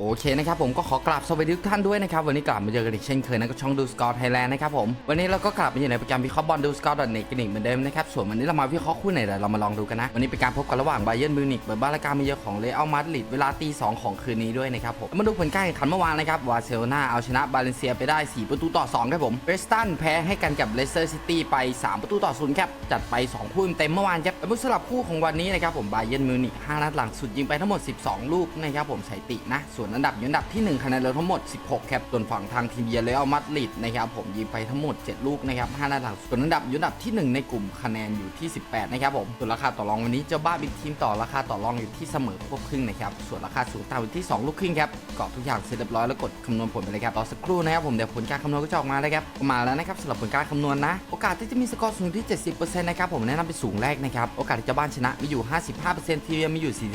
โอเคนะครับผมก็ขอกราบสวัสดีทุกท่านด้วยนะครับวันนี้กลับมาเจอกันอีกเช่นเคยนะกับช่องดูสกอร์ไทยแลนด์นะครับผมวันนี้เราก็กลับมาอยู่ในโปรแกรมวิเคราะห์บอลดูสกอร์ดอทเน็ตกันอีกเหมือนเดิมนะครับส่วนวันนี้เรามาวิเคราะห์คู่ไหนเดี๋ยวเรามาลองดูกันนะวันนี้เป็นการพบกันระหว่างไบเยนมิวนิกเปิดบ้านและการมาเยือนของเรอัลมาดริดเวลาตีสองของคืนนี้ด้วยนะครับผมมาดูผลการแข่งขันเมื่อวานนะครับวาเซโลนาเอาชนะบาเลนเซียไปได้ 4 ประตูต่อ2ครับผมเบสตันแพ้ให้กันกับเลสเตอร์ซิตี้ไป 3 ประตูต่อ0ครับจัดไป 2 คู่เต็มเมื่อวานครับแล้วสำหรับคู่ของวันนี้นะครับผมไบเยนมิวนิก5นัดหลังสุดยิงไปทั้งหมด 12 ลูกนะครับผมสถิตินะส่วนอันดับอยู่อันดับที่1คะแนนเราทั้งหมด 16 ครับ ส่วนฝั่งทางทีมเยือนเรอัลมาดริดนะครับผมยิงไปทั้งหมด 7 ลูกนะครับ5นัดหลังส่วนอันดับอยู่อันดับที่ 1 ในกลุ่มคะแนนอยู่ที่ 18 นะครับผม ส่วนราคาต่อรองวันนี้เจ้าบ้าบิ๊กทีมต่อราคาต่อรองอยู่ที่เสมอควบครึ่งนะครับ ส่วนราคาสูงต่ำอยู่ที่ 2 ลูกครึ่งครับกรอกทุกอย่างเสร็จเรียบร้อยแล้วกดคำนวณผลไปเลยครับรอสักครู่นะครับผมเดี๋ยวผลการคำนวณก็จะออกมาแล้วครับมาแล้วนะครับสำหรับผลการคำนวณนะ โอกาสที่จะมีสกอร์สูงที่ 70%นะครับผมแนะนำเป็นสูงแรกนะครับโอกาสที่เจ้าบ้านชนะมีอยู่ 55%ทีมเยือนมีอยู่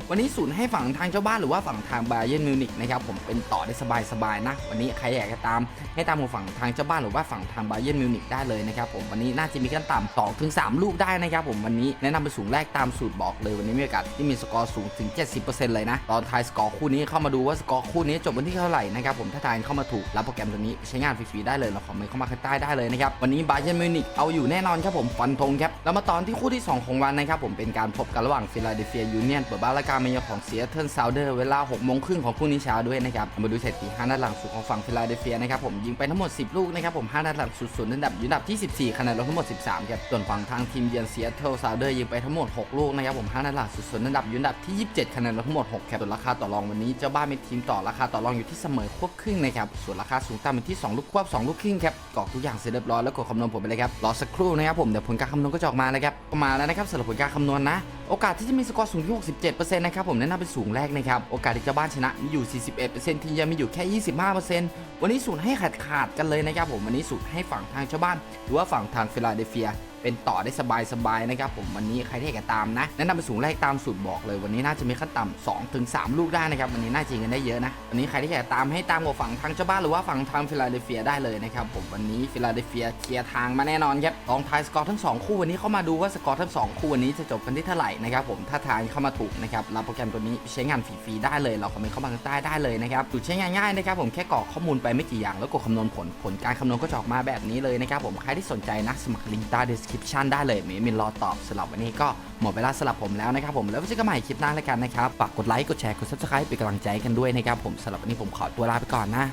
43%วันนี้ศูนย์ให้ฝั่งทางเจ้าบ้านหรือว่าฝั่งทางบาเยนมิวนิกนะครับผมเป็นต่อได้สบายๆนะ วันนี้ใครอยากจะตามให้ตามฝั่งทางเจ้าบ้านหรือว่าฝั่งทางบาเยนมิวนิกได้เลยนะครับผมวันนี้น่าจะมีขั้นต่ำ2ถึง3ลูกได้นะครับผมวันนี้แนะนำเป็นสูงแรกตามสูตรบอกเลยวันนี้มีโอกาสที่มีสกอร์สูงถึง 70%เลยนะตอนทายสกอร์คู่นี้เข้ามาดูว่าสกอร์คู่นี้จบวันที่เท่าไหร่นะครับผมถ้าทายเข้ามาถูกรับโปรแกรมตัวนี้ใช้งานฟรีๆได้เลยเราคอมเมนต์เข้ามาข้างใต้ได้เลยนะครับวันนี้บาเยนมิวนิกเอาอยู่แน่นอนครับผมฟันธงครับแล้วมาตอนที่คู่ที่ 2 ของวันนะครับผมเป็นการพบกันระหว่างฟิลาเดลเฟียยูเนียนเปิดบ้านและการมาเยือนของเซียเทิลซาวเดอร์เวลา6โมงครึ่งของคู่นี้เช้าด้วยนะครับมาดูสถิติ5นัดหลังสุดของฝั่งฟิลาเดลเฟียนะครับผมยิงไปทั้งหมด 10 ลูกนะครับผม5นัดหลังสุดส่วนอันดับอยู่อันดับที่ 14คะแนนรวมทั้งหมด 13ครับส่วนฝั่งทางทีมเยือนเซียเทิลซาวเดอร์ยิงไปทั้งหมด 6 ลูกนะครับผม5นัดหลังสุดส่วนอันดับอยู่อันดับที่ 27คะแนนรวมทั้งหมด6ครับส่วนราคาต่อรองวันนี้เจ้าบ้านเป็นทีมต่อราคาต่อรองอยู่ที่เสมอควบครึ่งนะครับส่วนราคาสูงต่ำเป็นที่ 2 ลูกควบ2ลูกครึ่งครับกรอกทุกอย่างเสร็จเรียบร้อยแล้วกดคำนวณผลไปเลยครับรอสักครู่นะครับผมเดี๋ยวผลการคำนวณก็จะออกมาแล้วครับมาแล้วนะครับสำหรับผลการคำนวณนะโอกาสที่จะมีสกอร์สูงที่ 67%นะครับผมแนะนำเป็นสูงแรกนะครับ โอกาสที่เจ้าบ้านชนะมีอยู่ 41%ทีมเยือนมีอยู่แค่ 25%วันนี้สูตรให้ขาดขาดกันเลยนะครับผมวันนี้สูตรให้ฝั่งทางชาวบ้าน หรือว่าฝั่งทางฟิลาเดลเฟีย เป็นต่อได้สบายๆนะครับผมวันนี้ใครที่อยากจะตามนะแนะนำเป็นสูงแรกตามสูตรบอกเลย วันนี้น่าจะมีขั้นต่ำ2ถึง3ลูกได้นะครับวันนี้น่าจะยิงกันได้เยอะนะวันนี้ใครที่อยากจะตามให้ตามกับฝั่งทางเจ้าบ้านหรือว่าฝั่งทางฟิลาเดลเฟียได้เลยนะครับผมวันนี้ฟิลาเดลเฟียเคลียร์ทางมาแน่นอนครับลองทายสกอร์ทั้งสองคู่วันนี้เข้ามาดูว่าสกอร์ทั้งสองคู่วันนี้จะจบกันที่เท่าไหร่นะครับผมถ้าทายเข้ามาถูกนะครับรับโปรแกรมตัวนี้ใช้งานฟรีๆได้เลย เราคอมเมนต์เข้ามาข้างใต้ได้เลยนะครับสูตรใช้งานง่ายนะครับผมแค่กรอกข้อมูลไปไม่กี่อย่างแล้วกดคำนวณผลผลการคำนวณก็จะออกมาแบบนี้เลยนะครับผมใครที่สนใจนะสมัครลิงก์ใต้ description ได้เลยเมย์มินรอตอบสำหรับวันนี้ก็หมดเวลาสำหรับผมแล้วนะครับผมแล้วไว้เจอกันใหม่คลิปหน้าแล้วกันนะครับฝากกดไลค์กดแชร์กดซับสไครป์เป็นกำลังใจกันด้วยนะครับผมสำหรับวันนี้ผมขอตัวลาไปก่อนนะ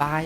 บาย